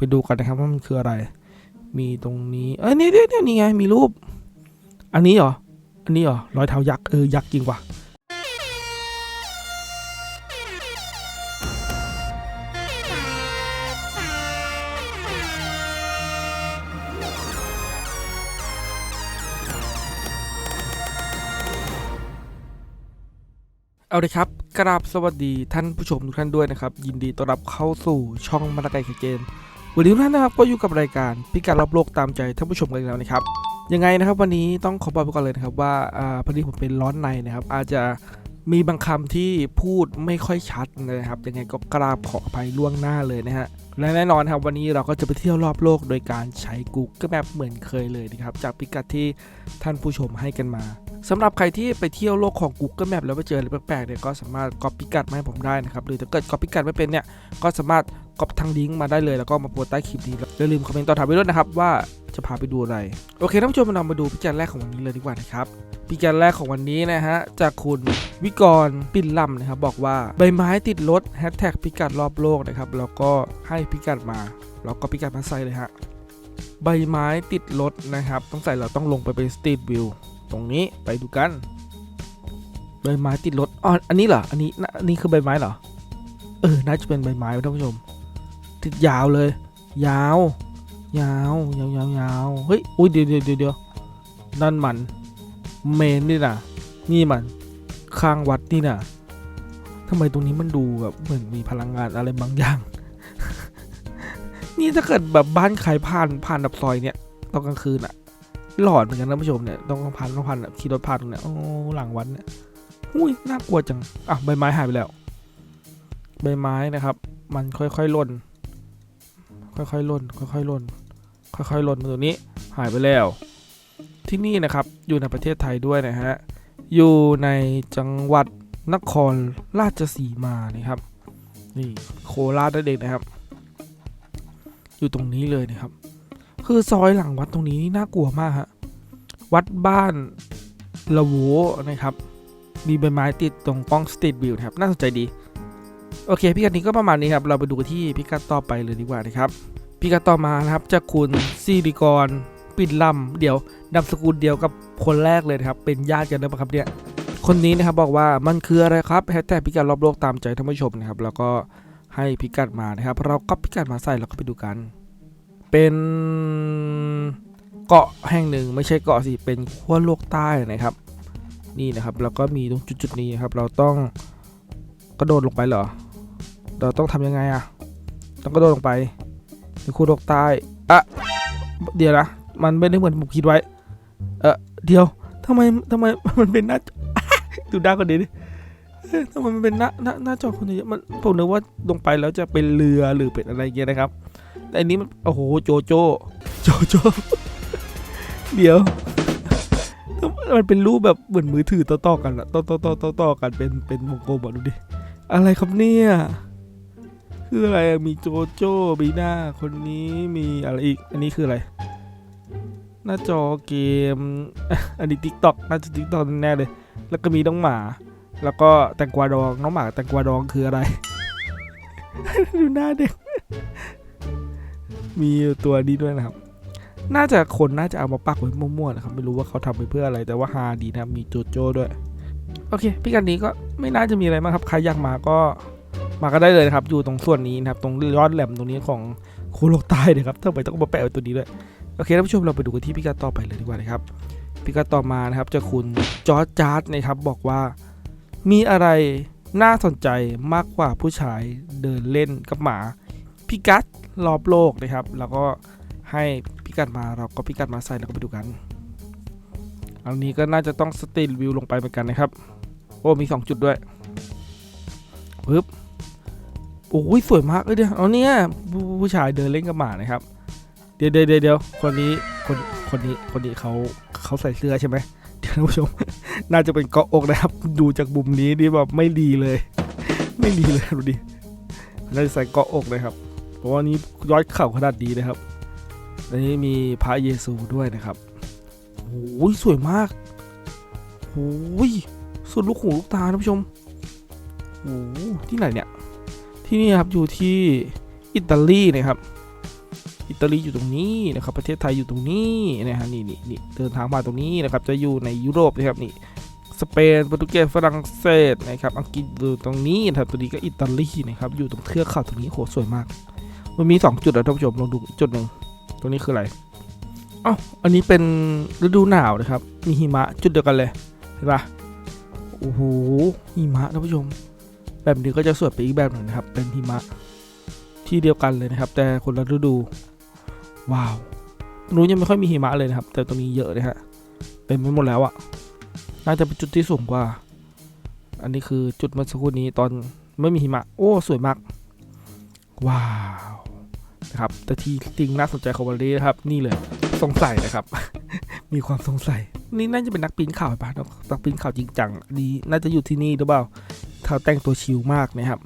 ไปดูกันนะครับว่ามันคืออะไร มีตรงนี้เอ้ยนี่นี่นี่นี่ไงมีรูป อันนี้เหรอ อันนี้เหรอรอยเท้ายักษ์เออยักษ์จริงว่ะเอาเลยครับ กราบสวัสดีท่านผู้ชมทุกท่านด้วยนะครับ ยินดีต้อนรับเข้าสู่ช่องมาตาไก่เกม วันนี้ทุกท่านนะครับก็อยู่กับรายการพิการรอบโลกตามใจท่านผู้ชมกันแล้วนะครับยังไงนะครับวันนี้ต้องขอบอกไปก่อนเลยนะครับว่าอพอดีผมเป็นร้อนในนะครับ อาจจะมีบางคำที่พูดไม่ค่อยชัดนะครับยังไงก็กราบขออภัยล่วงหน้าเลยนะฮะและแน่นอนครับวันนี้เราก็จะไปเที่ยวรอบโลกโดยการใช้ Google Map เหมือนเคยเลยนะครับจากพิกัดที่ท่านผู้ชมให้กันมา สำหรับใครที่ไปเที่ยวโลกของ Google Map แล้วไปเจออะไรแปลกๆเนี่ยก็สามารถก๊อปพิกัดมาให้ผมได้นะครับ หรือถ้าเกิดก๊อปพิกัดไม่เป็นเนี่ยก็สามารถก๊อปทางลิงก์มาได้เลยแล้วก็มาโพสใต้คลิปนี้แล้วอย่าลืมคอมเมนต์ตอนถามไปด้วยนะครับว่าจะพาไปดูอะไร โอเคท่านผู้ชมเรามาดูพิกัดแรกของวันนี้เลยดีกว่านะครับพิกัดแรกของวันนี้นะฮะจากคุณวิกรปิ่นลำนะครับบอกว่าใบไม้ติดรถแฮชแท็กพิกัดรอบโลกนะครับแล้วก็ให้พิกัดมา แล้วก็พิกัดมาใส่เลยฮะใบไม้ติดรถนะครับต้องใส่เราต้องลงไปเป็นสตรีทวิว ตรงนี้ไปดูกัน ใบไม้ติดรถอ๋ออันนี้เหรออันนี้น่าอันนี้คือใบไม้เหรอเออน่าจะเป็นใบไม้ท่านผู้ชม ติดยาวเลย ยาว ยาวยาวยาวยาวเฮ้ยอุ้ยเดี๋ยวเดี๋ยวเดี๋ยวเดี๋ยวนั่นมันเมนนี่นะนี่มันข้างวัดนี่นะทำไมตรงนี้มันดูแบบเหมือนมีพลังงานอะไรบางอย่าง นี่ถ้าเกิดแบบบ้านใครผ่านผ่านดับซอยเนี่ยตอนกลางคืนอะ หลอนเหมือนกันนะผู้ชมเนี่ยต้องผ่านต้องผ่านขี่รถผ่านตรงเนี้ยโอ้หลังวัดเนี่ยอุ้ยน่ากลัวจังอะใบไม้หายไปแล้ว ใบไม้นะครับ มันค่อยๆล่น ค่อยๆล่น ค่อยๆล่น ค่อยๆล่นมาตรงนี้หายไปแล้ว ที่นี่นะครับอยู่ในประเทศไทยด้วยนะฮะอยู่ในจังหวัดนครราชสีมานะครับ นี่โคราชนั่นเองนะครับ อยู่ตรงนี้เลยนะครับ คือซอยหลังวัดตรงนี้นี่น่ากลัวมากฮะ วัดบ้านละโวนะครับ มีใบไม้ติดตรงกล้องสตรีทวิวนะครับ น่าสนใจดี โอเค พิกัดนี้ก็ประมาณนี้ครับ เราไปดูที่พิกัดต่อไปเลยดีกว่านะครับ พิกัดต่อมานะครับจากคุณซิริกรปิดลำเดี๋ยวนามสกุลเดียวกับคนแรกเลยครับ เป็นญาติกันหรือเปล่าครับเนี่ย คนนี้นะครับบอกว่ามันคืออะไรครับแฮชแท็กพิกัดรอบโลกตามใจท่านผู้ชมนะครับ แล้วก็ให้พิกัดมานะครับ เราก็พิกัดมาใส่แล้วก็ไปดูกัน เป็น เกาะแห่งหนึ่งไม่ใช่เกาะสิเป็นขั้วโลกใต้นะครับ นี่นะครับแล้วก็มีตรงจุดๆนี้ครับ เราต้องกระโดดลงไปเหรอ เราต้องทำยังไงอะต้องกระโดดลงไปในคูโลกใต้อะเดี๋ยวนะมันไม่ได้เหมือนผมคิดไว้ เออเดี๋ยวทำไมทำไมมันเป็นหน้าดูด้าคนนี้ดิทำไมมันเป็นหน้าหน้าหน้าจอคนนี้มันผมนึกว่าลงไปแล้วจะเป็นเรือหรือเป็นอะไรเงี้ยนะครับ แต่อันนี้มันโอ้โหโจโจโจโจ เดี๋ยวมันเป็นรูปแบบเหมือนมือถือต่อๆกันอะต่อต่อต่อต่อต่อกันเป็นเป็นวงกลมอะดูดิ อะไรครับเนี่ยคืออะไรมีโจโจ้มีหน้าคนนี้มีอะไรอีก อันนี้คืออะไร หน้าจอเกม อันนี้ทิกตอกน่าจะทิกตอกแน่เลย แล้วก็มีน้องหมา แล้วก็แตงกวาดองน้องหมาแตงกวาดองคืออะไร ดูหน้าเด็ก มีตัวนี้ด้วยนะครับ น่าจะคนน่าจะเอามาปักไว้มั่วๆนะครับไม่รู้ว่าเขาทำไปเพื่ออะไรแต่ว่าฮาดีนะมีโจโจ้ด้วย โอเคพี่กันนี้ก็ไม่น่าจะมีอะไรมากครับใครอยากมาก็มาก็ได้เลยนะครับ อยู่ตรงส่วนนี้นะครับ ตรงยอดแหลมตรงนี้ของโคโลกใต้นะครับทำไมต้องมาแปะไว้ตัวนี้ด้วยโอเคท่านผู้ชมเราไปดูกันที่พิกัดต่อไปเลยดีกว่านะครับพิกัดต่อมานะครับจะคุณจอร์จจาร์ดนะครับบอกว่ามีอะไรน่าสนใจมากกว่าผู้ชายเดินเล่นกับหมาพิกัดรอบโลกนะครับ แล้วก็ ให้พิกัดมาเราก็พิกัดมาใส่แล้วก็ไปดูกัน อันนี้ก็น่าจะต้องสตรีทวิวลงไปเหมือนกันนะครับ โอ้มี 2 จุดด้วยปึ๊บโอ้ยสวยมากเลยเดี๋ยวเอาเนี่ยผู้ชายเดินเล่นกับหมานะครับ เดี๋ยวเดี๋ยวเดี๋ยวคนนี้คนคนนี้คนนี้เขาเขาใส่เสื้อใช่ไหมเดี๋ยวท่านผู้ชม น่าจะเป็นเกาะอกนะครับ ดูจากมุมนี้นี่แบบไม่ดีเลย ไม่ดีเลยดูดิน่าจะใส่เกาะอกเลยครับ เพราะว่านี้ย้อยเข่าขนาดดีนะครับ นนี้มีพระเยซูด้วยนะครับโอ้ยสวยมากโอ้ยสุดลูกหูลูกตาท่านผู้ชมโอ้ที่ไหนเนี่ย ที่นี่ครับอยู่ที่อิตาลีนะครับ อิตาลีอยู่ตรงนี้นะครับ ประเทศไทยอยู่ตรงนี้นะฮะนี่นี่นี่เดินทางมาตรงนี้นะครับ จะอยู่ในยุโรปนะครับนี่ สเปน โปรตุเกส ฝรั่งเศสนะครับ อังกฤษอยู่ตรงนี้นะครับ ตัวนี้ก็อิตาลีนะครับ อยู่ตรงเทือกเขาตรงนี้โหสวยมาก มันมี 2 จุดนะท่านผู้ชม ลองดูจุดหนึ่ง ตรงนี้คืออะไรอ้าอันนี้เป็นฤดูหนาวนะครับ มีหิมะจุดเดียวกันเลย เห็นปะโอ้โห หิมะท่านผู้ชม แบบนี้ก็จะสวยไปอีกแบบหนึ่งนะครับ เป็นหิมะที่เดียวกันเลยนะครับ แต่คนละฤดู ว้าวตรงนู้นยังไม่ค่อยมีหิมะเลยนะครับ แต่ตรงนี้เยอะเลยฮะเต็มไปหมดแล้วอะน่าจะเป็นจุดที่สูงกว่า อันนี้คือจุดเมื่อสักครู่นี้ตอนไม่มีหิมะ โอ้ สวยมาก ว้าว นะครับแต่ที่จริงน่าสนใจของวันนี้นะครับ นี่เลยสงสัยนะครับ มีความสงสัย นี่น่าจะเป็นนักปีนเขาป่ะนักปีนเขาจริงจังอันนี้น่าจะอยู่ที่นี่หรือเปล่าเขาแต่งตัวชิลมากนะครับ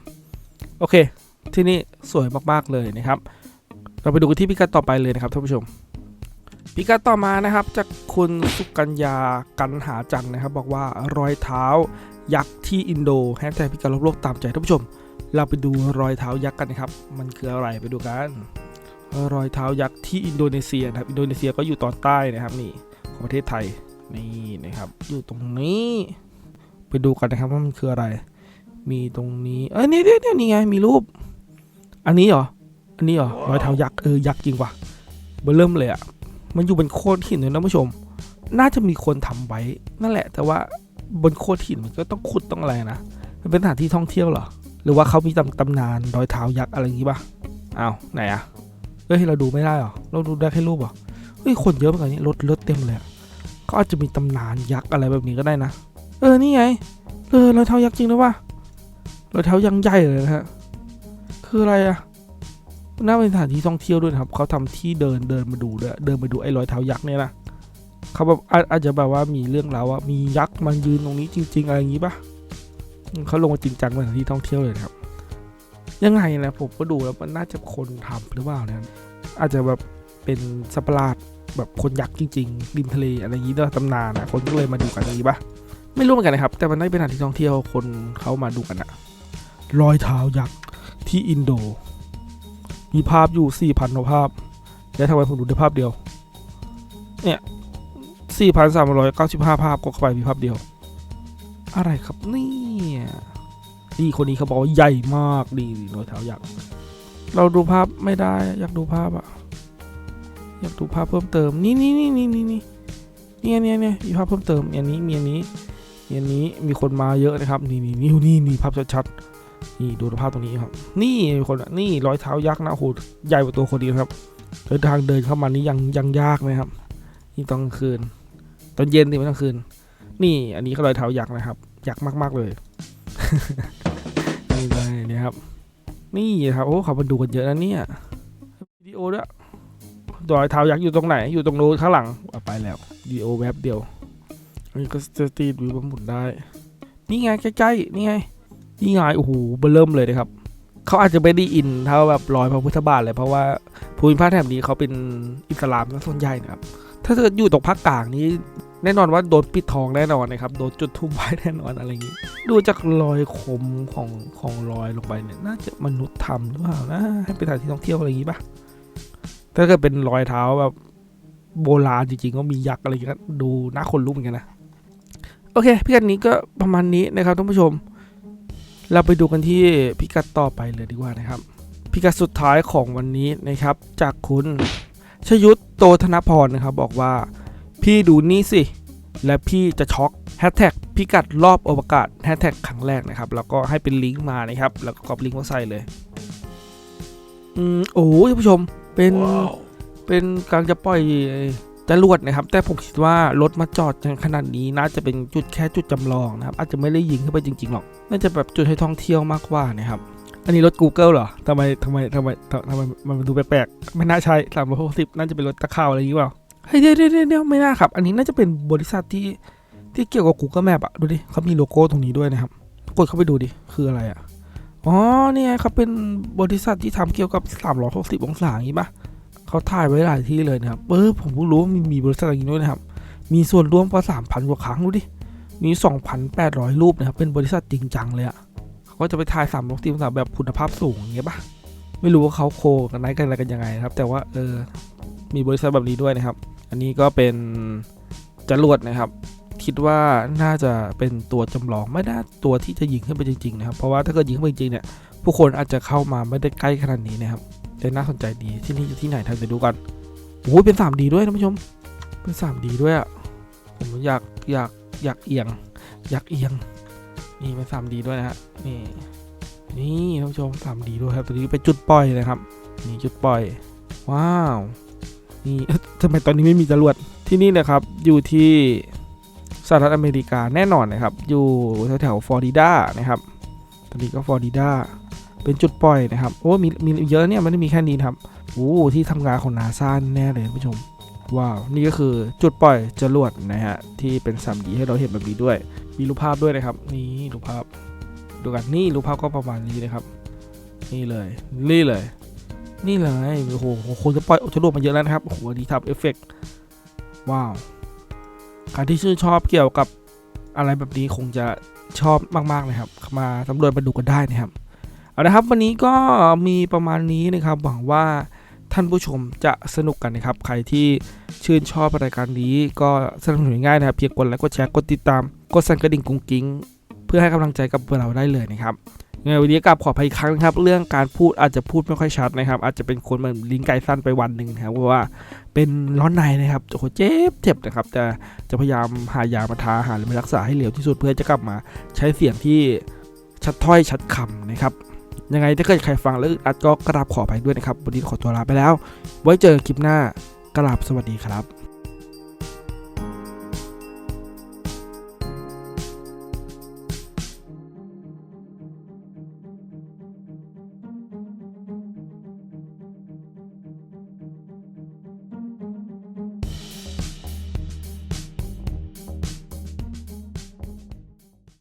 โอเค ที่นี่สวยมากๆเลยนะครับ เราไปดูกันที่พิกัดต่อไปเลยนะครับท่านผู้ชมพิกัดต่อมานะครับจากคุณสุกัญญากันหาจันนะครับ บอกว่ารอยเท้ายักษ์ที่อินโดแฮชแท็กพิกัดรอบโลกตามใจท่านผู้ชม เราไปดูรอยเท้ายักษ์กันนะครับ มันคืออะไรไปดูกัน รอยเท้ายักษ์ที่อินโดนีเซียนะครับ อินโดนีเซียก็อยู่ตอนใต้นะครับนี่ของประเทศไทยนี่นะครับ อยู่ตรงนี้ ไปดูกันนะครับว่ามันคืออะไร มีตรงนี้ เอ้ยนี่นี่นี่นี่ไงมีรูป อันนี้เหรอ อันนี้เหรอรอยเท้ายักษ์เออยักษ์จริงว่ะเบอร์เริ่มเลยอะมันอยู่บนโคดหินเลยนะผู้ชม น่าจะมีคนทำไว้นั่นแหละ แต่ว่าบนโคดหินมันก็ต้องขุดต้องอะไรนะ มันเป็นสถานที่ท่องเที่ยวเหรอ หรือว่าเขามีตำตำนานรอยเท้ายักษ์อะไรอย่างงี้ป่ะอ้าวไหนอะเอ้ยเราดูไม่ได้หรอเราดูได้แค่รูปหรอเฮ้ยคนเยอะเหมือนกันนี่รถรถเต็มเลยอะเขาอาจจะมีตำนานยักษ์อะไรแบบนี้ก็ได้นะ เออนี่ไงเออรอยเท้ายักษ์จริงหรือวะรอยเท้ายังใหญ่เลยนะฮะคืออะไรอะน่าเป็นสถานที่ท่องเที่ยวด้วยนะครับเขาทำที่เดินเดินมาดูด้วยเดินมาดูไอ้รอยเท้ายักษ์เนี่ยนะเขาแบบอาจจะแบบว่ามีเรื่องราวว่ามียักษ์มันยืนตรงนี้จริง ๆ อะไรอย่างนี้ปะ เขาลงมาจริงจังเป็นสถานที่ท่องเที่ยวเลยครับ ยังไงนะผมก็ดูแล้วมันน่าจะคนทำหรือเปล่าเนี่ยอาจจะแบบเป็นสัตว์ประหลาดแบบคนยักษ์จริงๆริมทะเลอะไรอย่างนี้ด้วยตำนานนะคนก็เลยมาดูกันอย่างนี้ปะไม่รู้เหมือนกันนะครับ แต่มันได้เป็นสถานที่ท่องเที่ยวคนเขามาดูกันอะรอยเท้ายักษ์ที่อินโด มีภาพอยู่4,000กว่าภาพ แล้วทำไมผมดูได้ภาพเดียว เนี่ย4,395ภาพก็เข้าไปมีภาพเดียว อะไรครับเนี่ยนี่คนนี้เขาบอกว่าใหญ่มากดีรอยเท้ายักษ์เราดูภาพไม่ได้อยากดูภาพอะอยากดูภาพเพิ่มเติมนี่นี่นี่นี่นี่นี่เนี่ยเนี่ยเนี่ยมีภาพเพิ่มเติมอันนี้มีอันนี้มีอันนี้มีคนมาเยอะนะครับนี่นี่นี่นี่นี่ภาพชัดๆนี่ดูภาพตรงนี้ครับ นี่คนนี่รอยเท้ายักษ์นะโหใหญ่กว่าตัวคนดีครับเดินทางเดินเข้ามานี่ยังยังยากนะครับนี่ตอนกลางคืน ตอนเย็นนี่ไม่ต้องคืน นี่อันนี้ก็รอยเท้ายักษ์นะครับ ยักษ์มาก ๆ เลย นี่เลยนี่ครับ นี่ครับโอ้เขามาดูกันเยอะนะเนี่ยวิดีโอด้วยรอยเท้ายักษ์อยู่ตรงไหน อยู่ตรงโน้นข้างหลังไปแล้ววิดีโอแวบเดียวอันนี้ก็สตรีทวิวหมุนได้ นี่ไงใกล้ๆนี่ไงนี่ไงโอ้โหเบเริ่มเลยนะครับเขาอาจจะไม่ได้อินเท่าแบบรอยพระพุทธบาทเลยเพราะว่าภูมิภาคแถบนี้เขาเป็นอิสลามซะส่วนใหญ่นะครับ ถ้าเกิดอยู่ตรงภาคกลางนี้ แน่นอนว่าโดนปิดทองแน่นอนนะครับโดนจุดทุ่มไว้แน่นอนอะไรอย่างนี้ดูจากรอยคมของของรอยลงไปเนี่ยน่าจะมนุษย์ทำหรือเปล่านะให้เป็นสถานที่ท่องเที่ยวอะไรอย่างนี้ปะถ้าเกิดเป็นรอยเท้าแบบโบราณจริงๆก็มียักษ์อะไรอย่างเงี้ยดูน่าขนลุกเหมือนกันนะโอเคพิกัดนี้ก็ประมาณนี้นะครับท่านผู้ชม เราไปดูกันที่พิกัดต่อไปเลยดีกว่านะครับ พิกัดสุดท้ายของวันนี้นะครับ จากคุณชยุทธโตธนพรนะครับ บอกว่า พี่ดูนี่สิ และพี่จะช็อกแฮชแท็กพิกัดรอบอวกาศแฮชแท็กครั้งแรกนะครับ แล้วก็ให้เป็นลิงก์มานะครับ แล้วก็กรอบลิงก์มาใส่เลย อืมโอ้ยท่านผู้ชมเป็นเป็นการจะปล่อยจรวดนะครับ แต่ผมคิดว่ารถมาจอดในขนาดนี้น่าจะเป็นจุดแค่จุดจำลองนะครับ อาจจะไม่ได้ยิงเข้าไปจริงๆหรอก น่าจะแบบจุดให้ท่องเที่ยวมากกว่านะครับ อันนี้รถ Google เหรอทำไมทำไมทำไมทำทำไมมันดูแปลกๆไม่น่าใช่สามร้อยหกสิบน่าจะเป็นรถตะข่าวอะไรอย่างงี้เปล่า เฮ้ยเดี๋ยวเดี๋ยวเดี๋ยวไม่น่าครับ อันนี้น่าจะเป็นบริษัทที่ที่เกี่ยวกับ Google Map อะดูดิเขามีโลโก้ตรงนี้ด้วยนะครับ กดเข้าไปดูดิ คืออะไรอะอ๋อนี่ไงเขาเป็นบริษัทที่ทำเกี่ยวกับ 360 องศาอย่างงี้ปะเขาถ่ายไว้หลายที่เลยนะครับ เออผมเพิ่งรู้ว่ามีมีบริษัทอย่างนี้ด้วยนะครับ มีส่วนร่วมกว่าสามพันกว่าครั้งดูดิ มีสองพันแปดร้อยรูปนะครับ เป็นบริษัทจริงจังเลยอะเขาก็จะไปถ่ายสามร้อยตีองศาแบบคุณภาพสูงอย่างเงี้ยปะไม่รู้ว่าเขาโคกันไหนกันอะไรกันยังไงนะครับ แต่ว่าเออมีบริษัทแบบนี้ด้วยนะครับ อันนี้ก็เป็นจรวดนะครับ คิดว่าน่าจะเป็นตัวจำลองไม่น่าตัวที่จะยิงขึ้นไปจริงๆนะครับ เพราะว่าถ้าเกิดยิงขึ้นไปจริงๆเนี่ยผู้คนอาจจะเข้ามาไม่ได้ใกล้ขนาดนี้นะครับแต่น่าสนใจดีที่นี่ที่ไหนทางไปดูกันโอ้ยเป็น 3D ด้วยท่านผู้ชม เป็น 3D ด้วยอะ่ะผมอยากอยากอยากเอียง อยากเอียงนี่เป็น 3D ด้วยนะฮะนี่นี่ท่านผู้ชม 3D ด้วยครับตัวนี้เป็นจุดปล่อยนะครับนี่จุดปล่อย ว้าว นี่ทำไมตอนนี้ไม่มีจรวดที่นี่นะครับอยู่ที่สหรัฐอเมริกาแน่นอนนะครับ อยู่แถวๆฟลอริดานะครับ ตอนนี้ก็ฟลอริดาเป็นจุดปล่อยนะครับ โอ้ มีมีเยอะเนี่ยมันไม่ได้มีแค่นี้ครับโอ้ที่ทำงานของนาซาแน่เลยผู้ชม ว้าว นี่ก็คือจุดปล่อยจรวดนะฮะ ที่เป็น 3D ให้เราเห็นแบบนี้ด้วย มีรูปภาพด้วยนะครับ นี่รูปภาพ ดูกัน นี่รูปภาพก็ประมาณนี้นะครับ นี่เลย นี่เลย นี่เลยโอ้โหคนจะปล่อยจรวดมาเยอะแล้วนะครับโอ้โหอันนี้ทำเอฟเฟกต์ว้าวใครที่ชื่นชอบเกี่ยวกับอะไรแบบนี้คงจะชอบมากๆนะครับ มาสำรวจมาดูกันได้นะครับเอาละครับวันนี้ก็มีประมาณนี้นะครับหวังว่าท่านผู้ชมจะสนุกกันนะครับ ใครที่ชื่นชอบรายการนี้ก็สนับสนุนง่ายนะครับเพียงกดไลค์กดแชร์กดติดตามกดสั่นกระดิ่งกุ้งกิ้ง เพื่อให้กำลังใจกับเราได้เลยนะครับ งวันนี้กลับขออภัยอีกครั้งนะครับ เรื่องการพูดอาจจะพูดไม่ค่อยชัดนะครับ อาจจะเป็นคนเหมือนลิ้นไก่สั้นไปวันหนึ่งนะครับเพราะว่าเป็นร้อนในนะครับโอ้โหเจ็บเจ็บนะครับแต่จะพยายามหายามาทาหาหรือมารักษาให้เร็วที่สุดเพื่อจะกลับมาใช้เสียงที่ชัดถ้อยชัดคำนะครับยังไงถ้าเกิดใครฟังแล้วอัดก็กราบขอไปด้วยนะครับวันนี้ขอตัวลาไปแล้ว ไว้เจอกันคลิปหน้ากราบสวัสดีครับ